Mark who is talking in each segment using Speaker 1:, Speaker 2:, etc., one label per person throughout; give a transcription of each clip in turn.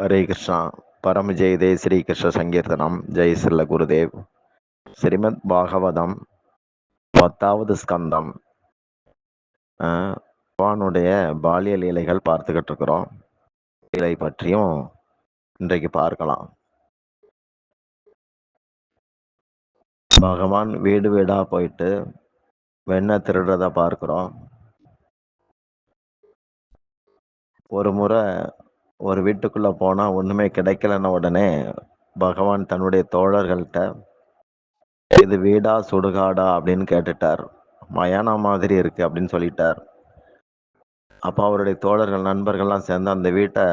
Speaker 1: ஹரே கிருஷ்ணா. பரம ஜெயதே ஸ்ரீ கிருஷ்ண சங்கீர்த்தனம். ஜெய் செல்ல குருதேவ். ஸ்ரீமத் பாகவதம் பத்தாவது ஸ்கந்தம். பகவானுடைய பாலிய லீலைகள் பார்த்துக்கிட்டு இருக்கிறோம் லீலை பற்றியும் இன்றைக்கு பார்க்கலாம். பகவான் வீடு வீடாக போயிட்டு வெண்ணை திருடுறத பார்க்குறோம். ஒரு முறை ஒரு வீட்டுக்குள்ளே போனால் ஒன்றுமே கிடைக்கலன்ன உடனே பகவான் தன்னுடைய தோழர்கள்ட்ட இது வீடா சுடுகாடா? அப்படின்னு கேட்டுட்டார். மயானம் மாதிரி இருக்குது அப்படின்னு சொல்லிட்டார். அப்போ அவருடைய தோழர்கள் நண்பர்கள்லாம் சேர்ந்து அந்த வீட்டை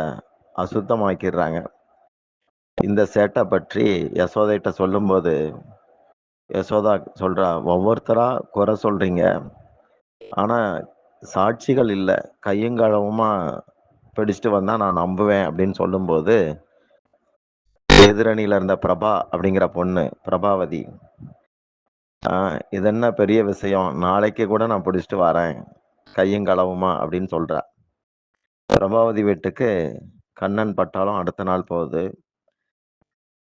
Speaker 1: அசுத்தமாக்கிடுறாங்க. இந்த சேட்டை பற்றி யசோதைட்ட சொல்லும்போது யசோதா சொல்கிறா ஒவ்வொருத்தரா குறை சொல்கிறீங்க ஆனால் சாட்சிகள் இல்லை. கையங்களவுமா பிடிச்சிட்டு வந்தா நான் நம்புவேன் அப்படின்னு சொல்லும்போது எதிரணியில இருந்த பிரபா அப்படிங்கிற பொண்ணு பிரபாவதி ஆஹ் இது என்ன பெரிய விஷயம்? நாளைக்கு கூட நான் பிடிச்சிட்டு வரேன். கையும் களவுமா? அப்படின்னு சொல்றா. பிரபாவதி வீட்டுக்கு கண்ணன் பட்டாலும் அடுத்த நாள் போகுது.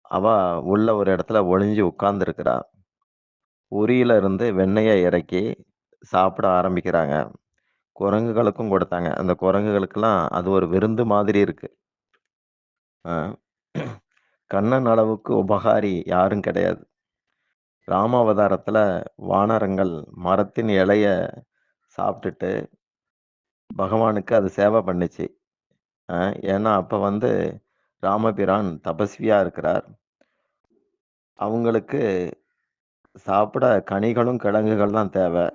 Speaker 1: அவ உள்ள ஒரு இடத்துல ஒளிஞ்சு உட்கார்ந்துருக்கிறா. உரியில இருந்து வெண்ணெயை இறக்கி சாப்பிட ஆரம்பிக்கிறாங்க. குரங்குகளுக்கும் கொடுத்தாங்க. அந்த குரங்குகளுக்கெல்லாம் அது ஒரு விருந்து மாதிரி இருக்கு. கண்ணன் அளவுக்கு உபகாரி யாரும் கிடையாது. ராமாவதாரத்துல வானரங்கள் மரத்தின் இலைய சாப்பிட்டுட்டு பகவானுக்கு அது சேவை பண்ணுச்சு. ஏன்னா அப்போ வந்து ராமபிரான் தபஸ்வியா இருக்கிறார். அவங்களுக்கு சாப்பிட கனிகளும் கிழங்குகள் தான் தேவை.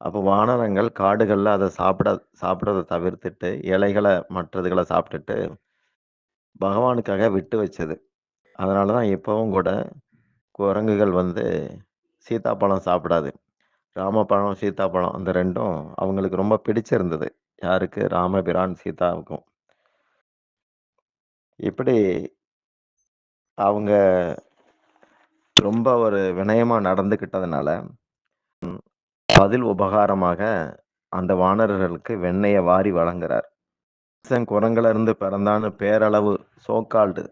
Speaker 1: அப்போ வானரங்கள் காடுகளில் அதை சாப்பிட சாப்பிட்றத தவிர்த்துட்டு இலைகளை மற்றதுகளை சாப்பிட்டுட்டு பகவானுக்காக விட்டு வச்சது. அதனால தான் இப்போவும் கூட குரங்குகள் வந்து சீதாப்பழம் சாப்பிடாது. ராமப்பழம் சீதாப்பழம் அந்த ரெண்டும் அவங்களுக்கு ரொம்ப பிடிச்சிருந்தது. யாருக்கு? ராமபிரான் சீதாவுக்கும். இப்படி அவங்க ரொம்ப ஒரு வினயமாக நடந்துக்கிட்டதுனால பதில் உபகாரமாக அந்த வானரர்களுக்கு வெண்ணெயை வாரி வழங்குறார். மனுஷன் குரங்குல இருந்து பிறந்தான்னு பேரளவு சோக்கால்டு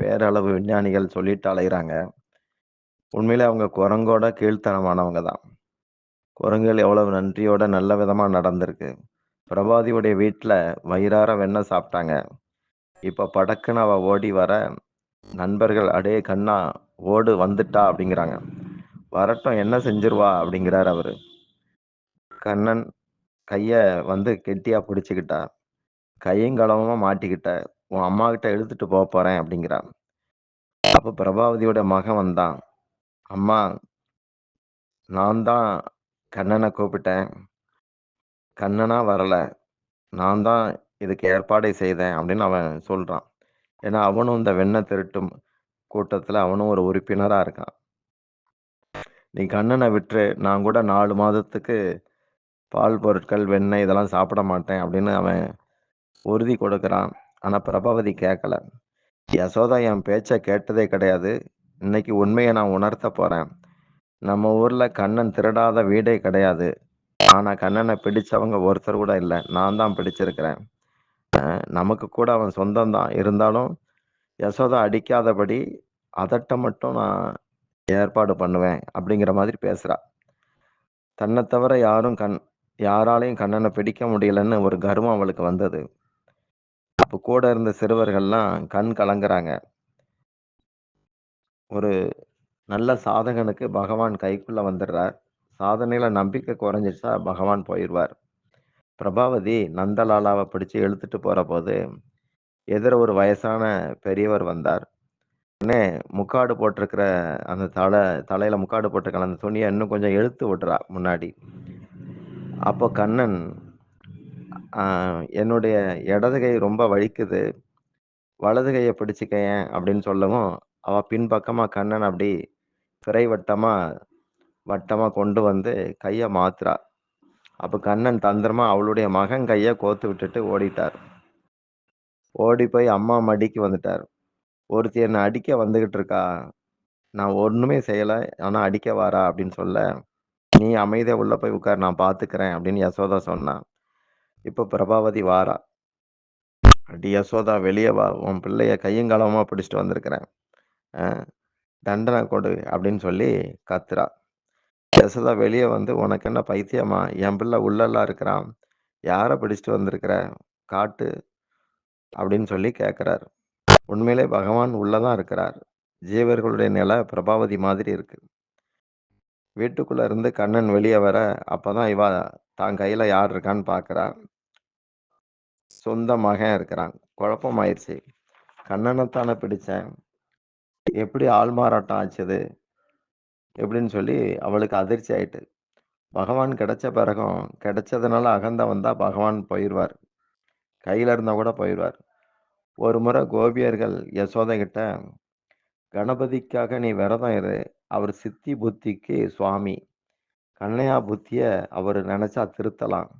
Speaker 1: பேரளவு விஞ்ஞானிகள் சொல்லிட்டு அலைகிறாங்க உண்மையில அவங்க குரங்கோட கீழ்த்தனமானவங்க தான். குரங்குகள் எவ்வளவு நன்றியோட நல்ல விதமா நடந்திருக்கு. பிரபாதியுடைய வீட்டில் வயிறார வெண்ணெய் சாப்பிட்டாங்க. இப்போ படக்குன்னு அவ ஓடி வர நண்பர்கள் அடே கண்ணா ஓடு வந்துட்டா அப்படிங்கிறாங்க. வரட்டும் என்ன செஞ்சிருவா? அப்படிங்கிறார் அவரு. கண்ணன் கையை வந்து கெட்டியா பிடிச்சிக்கிட்டா. கையும் களவமா மாட்டிக்கிட்ட. உன் அம்மா கிட்ட எடுத்துட்டு போக போறேன் அப்படிங்கிறான். அப்ப பிரபாவதியோட மகன் வந்தான். அம்மா நான் தான் கண்ணனை கூப்பிட்டேன். கண்ணனா வரல. நான் தான் இதுக்கு ஏற்பாடை செய்தேன் அப்படின்னு அவன் சொல்றான். ஏன்னா அவனும் இந்த வெண்ணை திருட்டும் கூட்டத்துல அவனும் ஒரு உறுப்பினரா இருக்கான். நீ கண்ணனை விட்டுரு. நான் கூட நாலு மாதத்துக்கு பால் பொருட்கள் வெண்ணெய் இதெல்லாம் சாப்பிட மாட்டேன் அப்படின்னு அவன் உறுதி கொடுக்குறான். ஆனால் பிரபாவதி கேட்கல யசோதா என் பேச்சை கேட்டதே கிடையாது. இன்னைக்கு உண்மையை நான் உணர்த்த போகிறேன் நம்ம ஊரில் கண்ணன் திருடாத வீடே கிடையாது. ஆனால் கண்ணனை பிடிச்சவங்க ஒருத்தர் கூட இல்லை. நான் தான் பிடிச்சிருக்கிறேன். நமக்கு கூட அவன் சொந்தம் தான். இருந்தாலும் யசோதா அடிக்காதபடி அதட்ட மட்டும் நான் ஏற்பாடு பண்ணுவேன். அப்படிங்கிற மாதிரி பேசுகிறா தன்னை தவிர யாரும் கண் யாராலையும் கண்ணனை பிடிக்க முடியலன்னு ஒரு கர்வம் அவளுக்கு வந்தது. அப்போ கூட இருந்த சிறுவர்கள்லாம் கண் கலங்குறாங்க. ஒரு நல்ல சாதகனுக்கு பகவான் கைக்குள்ள வந்துடுறார். சாதனையில நம்பிக்கை குறைஞ்சிருச்சா பகவான் போயிடுவார் பிரபாவதி நந்தலாலாவை பிடிச்சு இழுத்துட்டு போற போது எதிர ஒரு வயசான பெரியவர் வந்தார். உடனே முக்காடு போட்டிருக்கிற அந்த தலை தலையில முக்காடு போட்டிருக்கிற அந்த துணியை இன்னும் கொஞ்சம் இழுத்து விடுறா முன்னாடி. அப்போ கண்ணன் என்னுடைய இடது கை ரொம்ப வலிக்குது. வலது கையை பிடிச்சுக்கயேன் அப்படின்னு சொல்லவும் அவ பின்பக்கமாக கண்ணன் அப்படி பிறை வட்டமாக வட்டமாக கொண்டு வந்து கையை மாத்துறா. அப்போ கண்ணன் தந்திரமாக அவளுடைய மகன் கையை கோத்து விட்டுட்டு ஓடிட்டார். ஓடி போய் அம்மா மடிக்கு வந்துட்டார். ஒருத்தி என்னை அடிக்க வந்துக்கிட்டு இருக்கா. நான் ஒன்றுமே செய்யலை ஆனால் அடிக்க வாரா அப்படின்னு சொல்ல நீ அமைதியாக உள்ள போய் உட்கார் நான் பார்த்துக்கிறேன் அப்படின்னு யசோதா சொன்னான் இப்போ பிரபாவதி வாரா. அடி யசோதா வெளியே வா. உன் பிள்ளைய கையங்காலமாக பிடிச்சிட்டு வந்திருக்கிறேன். ஆ, தண்டனை கொடு அப்படின்னு சொல்லி கத்துறா. யசோதா வெளியே வந்து உனக்கு என்ன பைத்தியமா? என் பிள்ளை உள்ளெல்லாம் இருக்கிறான். யாரை பிடிச்சிட்டு வந்திருக்கிற? காட்டு அப்படின்னு சொல்லி கேட்குறார் உண்மையிலே பகவான் உள்ளதான் இருக்கிறார். ஜீவர்களுடைய நிலை பிரபாவதி மாதிரி இருக்குது வீட்டுக்குள்ளே இருந்து கண்ணன் வெளியே வர அப்போ தான் இவா தான் கையில் யார் இருக்கான்னு பார்க்குறா சொந்த மகன் இருக்கிறான். குழப்பமாயிருச்சு. கண்ணனைத்தானே பிடிச்சேன். எப்படி ஆள் மாறாட்டம் ஆச்சுது? எப்படின்னு சொல்லி அவளுக்கு அதிர்ச்சி ஆயிட்டு. பகவான் கிடைச்ச பிறகும் கிடைச்சதுனால அகந்த வந்தால் பகவான் போயிடுவார் கையில் இருந்தால் கூட போயிடுவார் ஒரு முறை கோபியர்கள் யசோதை கிட்ட கணபதிக்காக நீ விரதம் இரு. அவர் சித்தி புத்திக்கு சுவாமி. கண்ணையா புத்தியை அவர் நினச்சா திருத்தலாம்.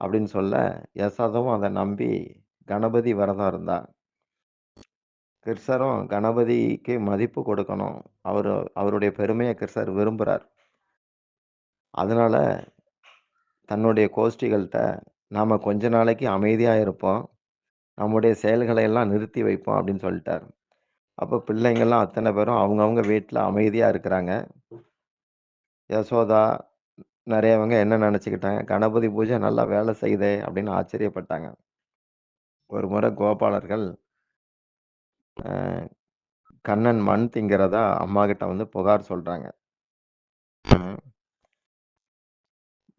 Speaker 1: அப்படின்னு சொல்ல யசோதவும் அதை நம்பி கணபதி விரதம் இருந்தா. கிருஷ்ணரும் கணபதிக்கு மதிப்பு கொடுக்கணும். அவர் அவருடைய பெருமையை கிருஷ்ணர் விரும்புகிறார் அதனால தன்னுடைய கோஷ்டிகள்கிட்ட நாம் கொஞ்ச நாளைக்கு அமைதியாக இருப்போம். நம்முடைய செயல்களை எல்லாம் நிறுத்தி வைப்போம் அப்படின்னு சொல்லிட்டார். அப்போ பிள்ளைங்கள்லாம் அத்தனை பேரும் அவங்கவுங்க வீட்டில் அமைதியாக இருக்கிறாங்க. யசோதா நிறையவங்க என்ன நினச்சிக்கிட்டாங்க? கணபதி பூஜை நல்லா வேலை செய்யுதே அப்படின்னு ஆச்சரியப்பட்டாங்க. ஒரு முறை கோபாலர்கள் கண்ணன் மண் திங்கிறதா அம்மா கிட்ட வந்து புகார் சொல்கிறாங்க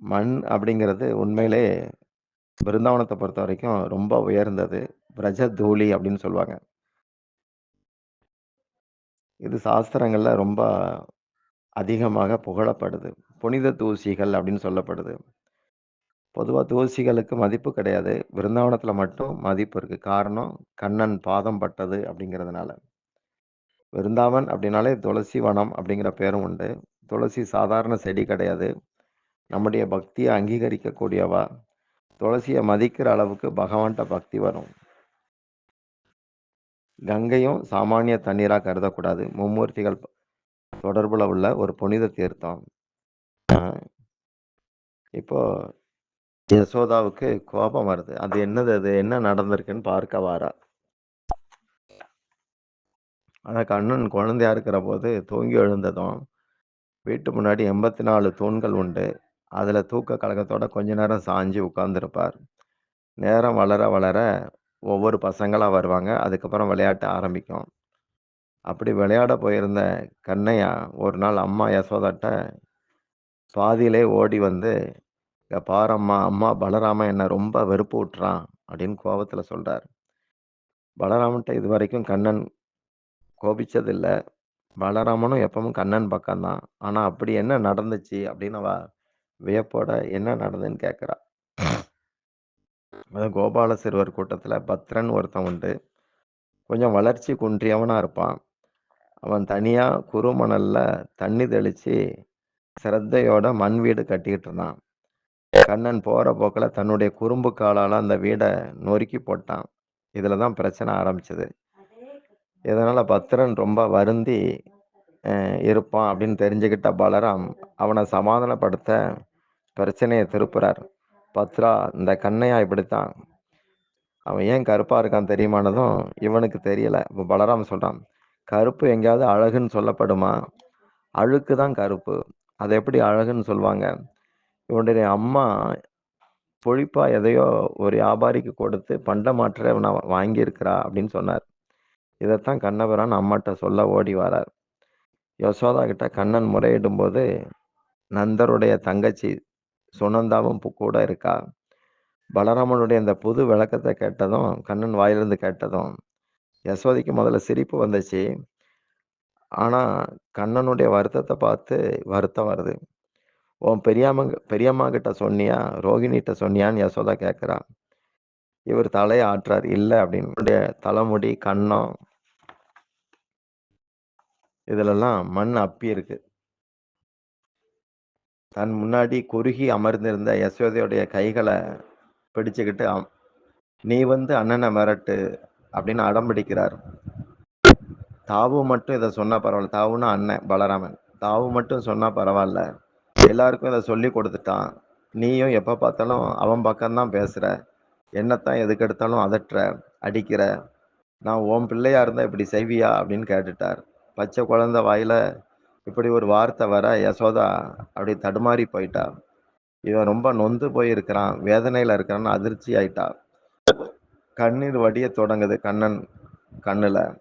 Speaker 1: மண் அப்படிங்கிறது உண்மையிலே பிருந்தாவனத்தை பொறுத்த வரைக்கும் ரொம்ப உயர்ந்தது. பிரஜ தூளி அப்படின்னு சொல்லுவாங்க. இது சாஸ்திரங்களில் ரொம்ப அதிகமாக புகழப்படுது. புனித தூசிகள் அப்படின்னு சொல்லப்படுது. பொதுவாக தூசிகளுக்கு மதிப்பு கிடையாது. விருந்தாவனத்தில் மட்டும் மதிப்பு இருக்குது காரணம் கண்ணன் பாதம் பட்டது அப்படிங்கிறதுனால. விருந்தாவன் அப்படின்னாலே துளசி வனம் அப்படிங்கிற பேரும் உண்டு. துளசி சாதாரண செடி கிடையாது. நம்முடைய பக்தியை அங்கீகரிக்கக்கூடியவா. துளசியை மதிக்கிற அளவுக்கு பகவான்கிட்ட பக்தி வரும். கங்கையும் சாமானிய தண்ணீராக கருதக்கூடாது. மும்மூர்த்திகள் தொடர்பில் உள்ள ஒரு புனித தீர்த்தம். இப்போ யசோதாவுக்கு கோபம் வருது. அது என்னது? அது என்ன நடந்திருக்குன்னு பார்க்க வாரா. ஆனால் கண்ணன் குழந்தையா இருக்கிற போது தூங்கி எழுந்ததும் வீட்டு முன்னாடி எண்பத்தி நாலு தூண்கள் உண்டு. அதில் தூக்க கழகத்தோட கொஞ்ச நேரம் சாஞ்சு உட்கார்ந்துருப்பார். நேரம் வளர வளர ஒவ்வொரு பசங்களாக வருவாங்க. அதுக்கப்புறம் விளையாட்டு ஆரம்பிக்கும். அப்படி விளையாட போயிருந்த கண்ணையா ஒரு நாள் அம்மா யசோதாட்ட பாதியிலே ஓடி வந்து பாரம்மா அம்மா பலராமன் என்னை ரொம்ப வெறுப்பு விட்டுறான் அப்படின்னு கோபத்தில் சொல்கிறார் பலராமன்ட்ட இது வரைக்கும் கண்ணன் கோபிச்சதில்லை. பலராமனும் எப்பவும் கண்ணன் பக்கம்தான். ஆனால் அப்படி என்ன நடந்துச்சு அப்படின்னு அவ வியப்போட என்ன நடந்துன்னு கேட்குறா. அதாவது கோபால சிறுவர் கூட்டத்தில் பத்ரன் ஒருத்தன் உண்டு. கொஞ்சம் வளர்ச்சி குன்றியவனாக இருப்பான். அவன் தனியாக குறுமணலில் தண்ணி தெளித்து சிரத்தையோட மண் வீடு கட்டிக்கிட்டு இருந்தான். கண்ணன் போகிற போக்கில் தன்னுடைய குறும்பு காலால் அந்த வீடை நொறுக்கி போட்டான். இதில் தான் பிரச்சனை ஆரம்பிச்சது. இதனால் பத்ரன் ரொம்ப வருந்தி இருப்பான் அப்படின்னு தெரிஞ்சுக்கிட்ட பலராம் அவனை சமாதானப்படுத்த பிரச்சனையை திருப்புறார். பத்ரா இந்த கண்ணையா இப்படித்தான். அவன் ஏன் கருப்பா இருக்கான் தெரியுமானதும் இவனுக்கு தெரியல. இப்போ பலராம சொல்றான் கருப்பு எங்கேயாவது அழகுன்னு சொல்லப்படுமா? அழுக்கு தான் கருப்பு. அதை எப்படி அழகுன்னு சொல்லுவாங்க இவனுடைய அம்மா பொழிப்பா எதையோ ஒரு வியாபாரிக்கு கொடுத்து பண்டமாற்ற இவனை வாங்கியிருக்கிறா அப்படின்னு சொன்னார். இதைத்தான் கண்ணபிரான் அம்மாட்ட சொல்ல ஓடி வரார். யசோதா கிட்ட கண்ணன் முறையிடும் போது நந்தருடைய தங்கச்சி சுனந்தாவும் கூட இருக்கா? பலராமனுடைய அந்த புது விளக்கத்தை கேட்டதும் கண்ணன் வாயிலிருந்து கேட்டதும் யசோதிக்கு முதல்ல சிரிப்பு வந்துச்சு. ஆனால் கண்ணனுடைய வருத்தத்தை பார்த்து வருத்தம் வருது. உன் பெரியம்மா பெரியம்மா கிட்ட சொன்னியா? ரோகிணிகிட்ட சொன்னியான்னு யசோதா கேட்குறா இவர் தலையை ஆற்றார் இல்லை அப்படின்னு தலைமுடி கண்ணம் இதுலெல்லாம் மண் அப்பி இருக்குது தன் முன்னாடி குறுகி அமர்ந்திருந்த யசோதையுடைய கைகளை பிடிச்சுக்கிட்டு நீ வந்து அண்ணனை மிரட்டு அப்படின்னு அடம் பிடிக்கிறார் தாவு மட்டும் இதை சொன்னால் பரவாயில்ல. தாவுன்னா அண்ணன் பலராமன். தாவு மட்டும் சொன்னா பரவாயில்ல. எல்லாருக்கும் இதை சொல்லி கொடுத்துட்டான். நீயும் எப்ப பார்த்தாலும் அவன் பக்கம்தான் பேசுற. என்னத்தான் எதுக்கெடுத்தாலும் அதட்டுற அடிக்கிற. நான் உன் பிள்ளையா இருந்தா இப்படி செய்வியா? அப்படின்னு கேட்டுட்டார். பச்சை குழந்தை வாயில இப்படி ஒரு வார்த்தை வர யசோதா அப்படி தடுமாறி போயிட்டா. இவன் ரொம்ப நொந்து போயிருக்கிறான் வேதனையில இருக்கிறான்னு அதிர்ச்சி ஆயிட்டா. கண்ணீர் வடிய தொடங்குது கண்ணன் கண்ணுல.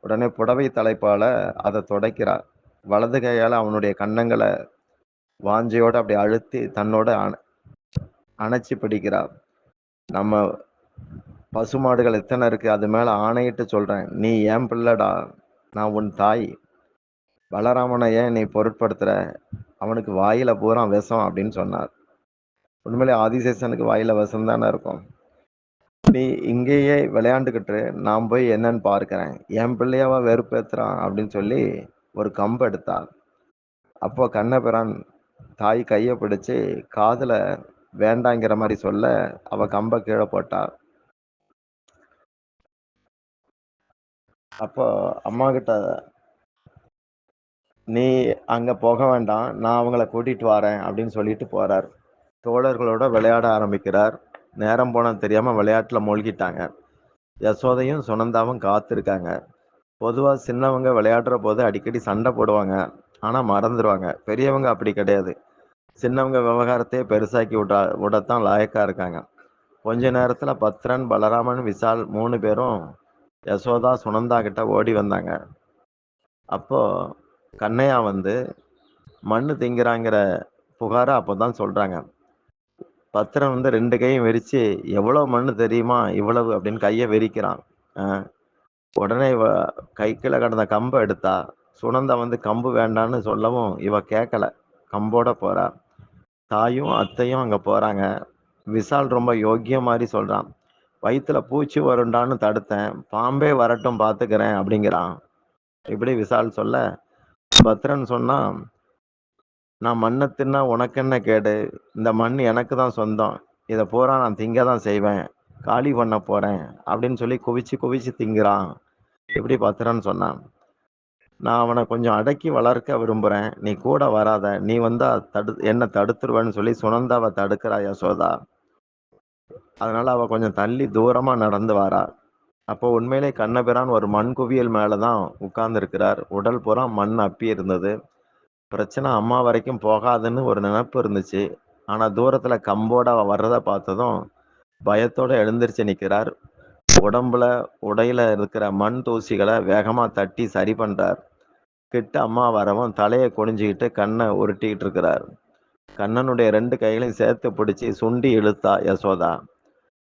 Speaker 1: உடனே புடவை தலைப்பால அதை துடைக்கிறா. வலது கையால் அவனுடைய கண்ணங்களை வாஞ்சையோட அப்படி அழுத்தி தன்னோட அண- அணைச்சி பிடிக்கிறார் நம்ம பசுமாடுகள் எத்தனை இருக்கு? அது மேல ஆணையிட்டு சொல்றேன். நீ ஏன் பிள்ளடா? நான் உன் தாய். பலராமனை ஏன் நீ பொருட்படுத்துற? அவனுக்கு வாயில பூரா விஷம் அப்படின்னு சொன்னார். உண்மையிலே ஆதிசேஷனுக்கு வாயில விஷம் தானே இருக்கும். நீ இங்கேயே விளையாண்டுக்கிட்டு நான் போய் என்னன்னு பார்க்குறேன். என் பிள்ளையாவா வெறுப்பேத்துறான் அப்படின்னு சொல்லி ஒரு கம்பு எடுத்தா அப்போ கண்ணபிரான் தாய் கையை பிடிச்சி காதில் வேண்டாங்கிற மாதிரி சொல்ல அவ கம்பை கீழே போட்டார் அப்போ அம்மா கிட்ட நீ அங்கே போக வேண்டாம் நான் அவங்கள கூட்டிட்டு வரேன் அப்படின்னு சொல்லிட்டு போறார். தோழர்களோட விளையாட ஆரம்பிக்கிறார். நேரம் போனது தெரியாம விளையாட்டில் மூழ்கிட்டாங்க. யசோதையும் சுனந்தாவும் காத்திருக்காங்க. பொதுவாக சின்னவங்க விளையாடுற போது அடிக்கடி சண்டை போடுவாங்க. ஆனால் மறந்துடுவாங்க பெரியவங்க அப்படி கிடையாது. சின்னவங்க விவகாரத்தையே பெருசாக்கி விட விடத்தான் லாயக்காக இருக்காங்க. கொஞ்ச நேரத்தில் பத்ரன் பலராமன் விசால் மூணு பேரும் யசோதா சுனந்தா கிட்ட ஓடி வந்தாங்க. அப்போது கண்ணையா வந்து மண்ணு திங்கிறாங்கிற புகாரை அப்போதான் சொல்றாங்க. பத்திரம் வந்து ரெண்டு கையும் விரிச்சு எவ்வளவு மண்ணு தெரியுமா இவ்வளவு அப்படின்னு கையை விரிக்கிறான். உடனே இவ கை கீழே கிடந்த கம்பை எடுத்தா சுனந்தா வந்து கம்பு வேண்டான்னு சொல்லவும் இவ கேட்கல கம்போட போறா. தாயும் அத்தையும் அங்க போறாங்க. விசால் ரொம்ப யோக்கிய மாதிரி சொல்றான். வயிற்றுல பூச்சி வருண்டான்னு தடுத்தேன். பாம்பே வரட்டும் பாத்துக்கிறேன் அப்படிங்கிறான். இப்படி விசால் சொல்ல பத்ரன் சொன்னா நான் மண்ணை தின்னா உனக்கு என்ன கேடு? இந்த மண் எனக்கு தான் சொந்தம். இதை பூரா நான் திங்க தான் செய்வேன். காலி பண்ண போறேன். அப்படின்னு சொல்லி குவிச்சு குவிச்சு திங்கிறான். இப்படி பத்திரன்னு சொன்னான் நான் அவனை கொஞ்சம் அடக்கி வளர்க்க விரும்புறேன். நீ கூட வராத. நீ வந்தா தடு என்ன தடுத்துருவேன்னு சொல்லி சுனந்தாவை தடுக்கிறா யசோதா. அதனால அவ கொஞ்சம் தள்ளி தூரமா நடந்து வரா. அப்போ உண்மையிலே கண்ணபிரான் ஒரு மண் குவியல் மேலதான் தான் இருக்கிறார் உடல் பூரா மண் அப்பி இருந்தது. பிரச்சனை அம்மா வரைக்கும் போகாதுன்னு ஒரு நினப்பு இருந்துச்சு. ஆனா தூரத்துல கம்போட வர்றதை வர்றத பார்த்ததும் பயத்தோட எழுந்திருச்சு நிற்கிறார் உடம்புல உடையில இருக்கிற மண் தூசிகளை வேகமா தட்டி சரி பண்றார். கிட்ட அம்மா வரவும் தலையை குனிஞ்சுக்கிட்டு கண்ணை உருட்டிக்கிட்டு இருக்கிறார். கண்ணனுடைய ரெண்டு கைகளையும் சேர்த்து பிடிச்சி சுண்டி இழுத்தா யசோதா.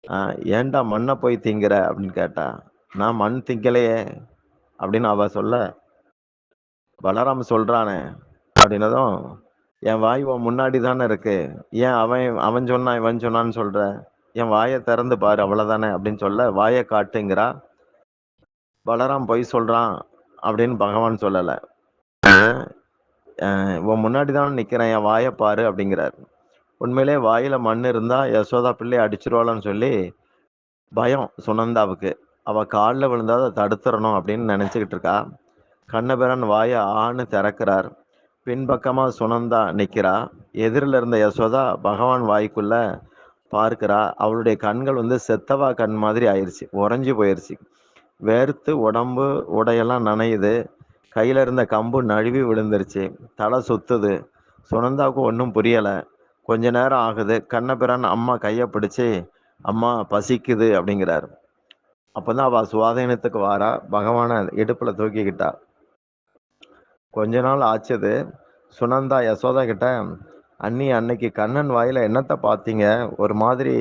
Speaker 1: ஏன்டா மண்ணை போய் திங்கிற? அப்படின்னு கேட்டா நான் மண் திங்கலையே அப்படின்னு அவ சொல்ல பலராம் சொல்றானே அப்படின்னதும் என் வாய் உன் முன்னாடி தானே இருக்கு. ஏன் அவன் அவன் சொன்னான் இவன் சொன்னான்னு சொல்ற? என் வாயை திறந்து பாரு அவ்வளவுதானே அப்படின்னு சொல்ல வாயை காட்டுங்கிறா. பலராம் பொய் சொல்றான் அப்படின்னு பகவான் சொல்லல. உன் முன்னாடி தானே நிக்கிறேன். என் வாயை பாரு அப்படிங்கிறார். உண்மையிலே வாயில் மண் இருந்தால் யசோதா பிள்ளை அடிச்சிருவாளன்னு சொல்லி பயம் சுனந்தாவுக்கு அவள் காலில் விழுந்தா அதை தடுத்துறணும் அப்படின்னு நினச்சிக்கிட்டு இருக்கா. கண்ணபிரான் வாயை ஆன்னு திறக்கிறார். பின்பக்கமாக சுனந்தா நிற்கிறா எதிரில் இருந்த யசோதா பகவான் வாய்க்குள்ளே பார்க்கிறா. அவளுடைய கண்கள் வந்து செத்தவா கண் மாதிரி ஆயிடுச்சு உறைஞ்சி போயிடுச்சு வேர்த்து உடம்பு உடையெல்லாம் நனையுது. கையில் இருந்த கம்பு நழுவி விழுந்துருச்சு. தலை சுத்துது. சுனந்தாவுக்கு ஒன்றும் புரியலை. கொஞ்ச நேரம் ஆகுது. கண்ணபிரான் அம்மா கையை பிடிச்சி அம்மா பசிக்குது அப்படிங்கிறார். அப்பதான் அவள் சுவாதீனத்துக்கு வாரா. பகவானை இடுப்பில் தூக்கிக்கிட்டா. கொஞ்ச நாள் ஆச்சுது. சுனந்தா யசோதா கிட்ட அண்ணி அன்னைக்கு கண்ணன் வாயில என்னத்தை பார்த்தீங்க ஒரு மாதிரி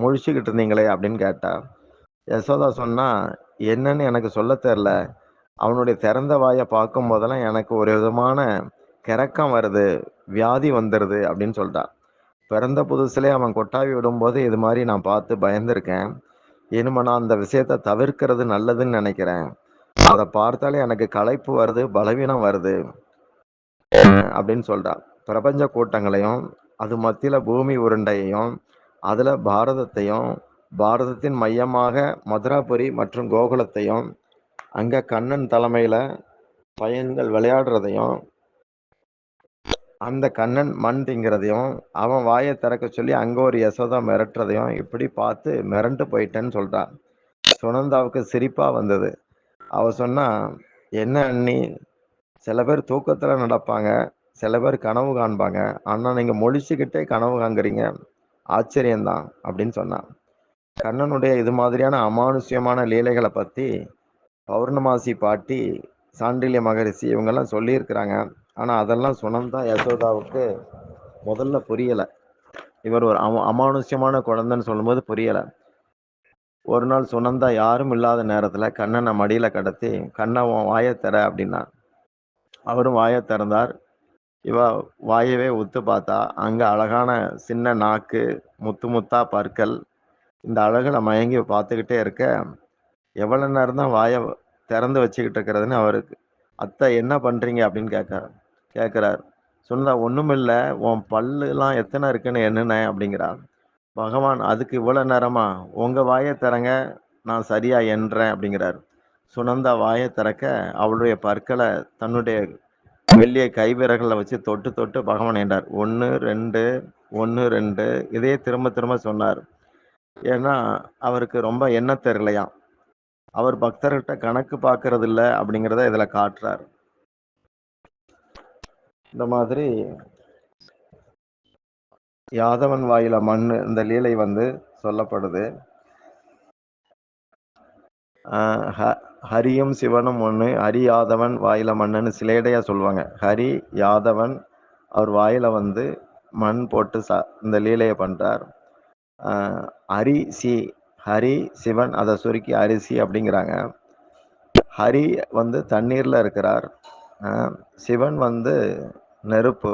Speaker 1: முழிச்சுக்கிட்டு இருந்தீங்களே அப்படின்னு கேட்டா. யசோதா சொன்னா என்னன்னு எனக்கு சொல்ல தெரில. அவனுடைய திறந்த வாயை பார்க்கும் போதெல்லாம் எனக்கு ஒரு விதமான கிறக்கம் வருது. வியாதி வந்துடுது அப்படின்னு சொல்லிட்டான் பிறந்த புதுசுலே அவன் கொட்டாவி விடும்போது இது மாதிரி நான் பார்த்து பயந்துருக்கேன். இனிமே நான் அந்த விஷயத்தை தவிர்க்கிறது நல்லதுன்னு நினைக்கிறேன். அதை பார்த்தாலே எனக்கு களைப்பு வருது பலவீனம் வருது. அப்படின்னு சொல்றா. பிரபஞ்ச கூட்டங்களையும் அது மத்தியில் பூமி உருண்டையையும் அதில் பாரதத்தையும் பாரதத்தின் மையமாக மதுராபுரி மற்றும் கோகுலத்தையும் அங்கே கண்ணன் தலைமையில் பையன்கள் விளையாடுறதையும் அந்த கண்ணன் மண் திங்கிறதையும் அவன் வாயை திறக்க சொல்லி அங்கே ஒரு யசோதா மிரட்டுறதையும் இப்படி பார்த்து மிரண்டு போயிட்டேன்னு சொல்கிறான் சுனந்தாவுக்கு சிரிப்பாக வந்தது. அவ சொன்னா என்ன அண்ணி? சில பேர் தூக்கத்தில் நடப்பாங்க சில பேர் கனவு காண்பாங்க. ஆனால் நீங்கள் மொழிச்சுக்கிட்டே கனவு காண்கிறீங்க. ஆச்சரியம்தான் அப்படின்னு சொன்னான். கண்ணனுடைய இது மாதிரியான அமானுஷ்யமான லீலைகளை பற்றி பௌர்ணமாசி பாட்டி சாண்டில்ய மகரிஷி இவங்கெல்லாம் சொல்லியிருக்கிறாங்க. ஆனால் அதெல்லாம் சுனந்தா யசோதாவுக்கு முதல்ல புரியலை. இவர் ஒரு அம அமானுஷ்யமான குழந்தைன்னு சொல்லும்போது புரியலை. ஒரு நாள் சுனந்தா யாரும் இல்லாத நேரத்தில் கண்ணனை மடியில் கடத்தி கண்ணை வாயை தர அப்படின்னா. அவரும் வாயை திறந்தார். இவ வாயவே உத்து பார்த்தா அங்கே அழகான சின்ன நாக்கு முத்து முத்தா பற்கள் இந்த அழகில் மயங்கி பார்த்துக்கிட்டே இருக்க எவ்வளோ நேரம் தான் வாயை திறந்து வச்சுக்கிட்டு இருக்கிறதுன்னு அவருக்கு அத்தை என்ன பண்ணுறீங்க அப்படின்னு கேட்காரு கேட்குறார் சொன்னதா ஒண்ணுமில்ல உன் பல்லுலாம் எத்தனை இருக்குன்னு என்னென்ன அப்படிங்கிறார் பகவான் அதுக்கு இவ்வளோ நேரமா? உங்கள் வாயை திறங்க நான் சரியாக என்றேன் அப்படிங்கிறார். சுனந்தா வாயை திறக்க அவளுடைய பற்களை தன்னுடைய வெள்ளிய கைவிரகளை வச்சு தொட்டு தொட்டு பகவான் என்றார் ஒன்று ரெண்டு ஒன்று ரெண்டு இதே திரும்ப திரும்ப சொன்னார். ஏன்னா அவருக்கு ரொம்ப எண்ணம் தெரியலையாம். அவர் பக்தர்கிட்ட கணக்கு பார்க்கறது அப்படிங்கிறத இதில் காட்டுறார். இந்த மாதிரி யாதவன் வாயில மண் இந்த லீலை வந்து சொல்லப்படுது. ஹ- ஹரியும் சிவனும் ஒன்று ஹரி யாதவன் வாயில மண்ணுன்னு சிலேடையா சொல்லுவாங்க. ஹரி யாதவன் அவர் வாயில வந்து மண் போட்டு ச இந்த லீலையை பண்றார். ஹரி சி ஹரி சிவன் அதை சுருக்கி அரிசி அப்படிங்கிறாங்க. ஹரி வந்து தண்ணீர்ல இருக்கிறார். சிவன் வந்து நெருப்பு.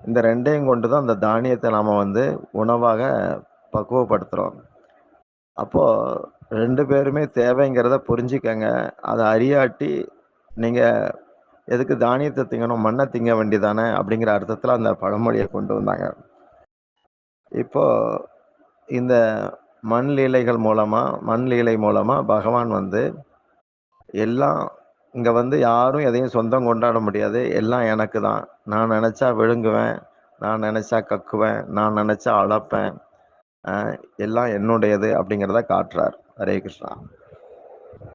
Speaker 1: இந்த ரெண்டையும் கொண்டு தான் அந்த தானியத்தை நாம் வந்து உணவாக பக்குவப்படுத்துகிறோம் அப்போது ரெண்டு பேருமே தேவைங்கிறத புரிஞ்சுக்கங்க. அதை அறியாட்டி நீங்கள் எதுக்கு தானியத்தை திங்கணும் மண்ணை திங்க வேண்டியதானே அப்படிங்கிற அர்த்தத்தில் அந்த பழமொழியை கொண்டு வந்தாங்க. இப்போ இந்த மண் லீலைகள் மூலமாக மண் லீலை மூலமாக பகவான் வந்து எல்லாம் இங்கே வந்து யாரும் எதையும் சொந்தம் கொண்டாட முடியாது. எல்லாம் எனக்கு தான். நான் நினச்சா விழுங்குவேன். நான் நினச்சா கக்குவேன். நான் நினச்சா அளப்பேன் எல்லாம் என்னுடையது அப்படிங்கிறத காட்டுறார். ஹரே கிருஷ்ணா.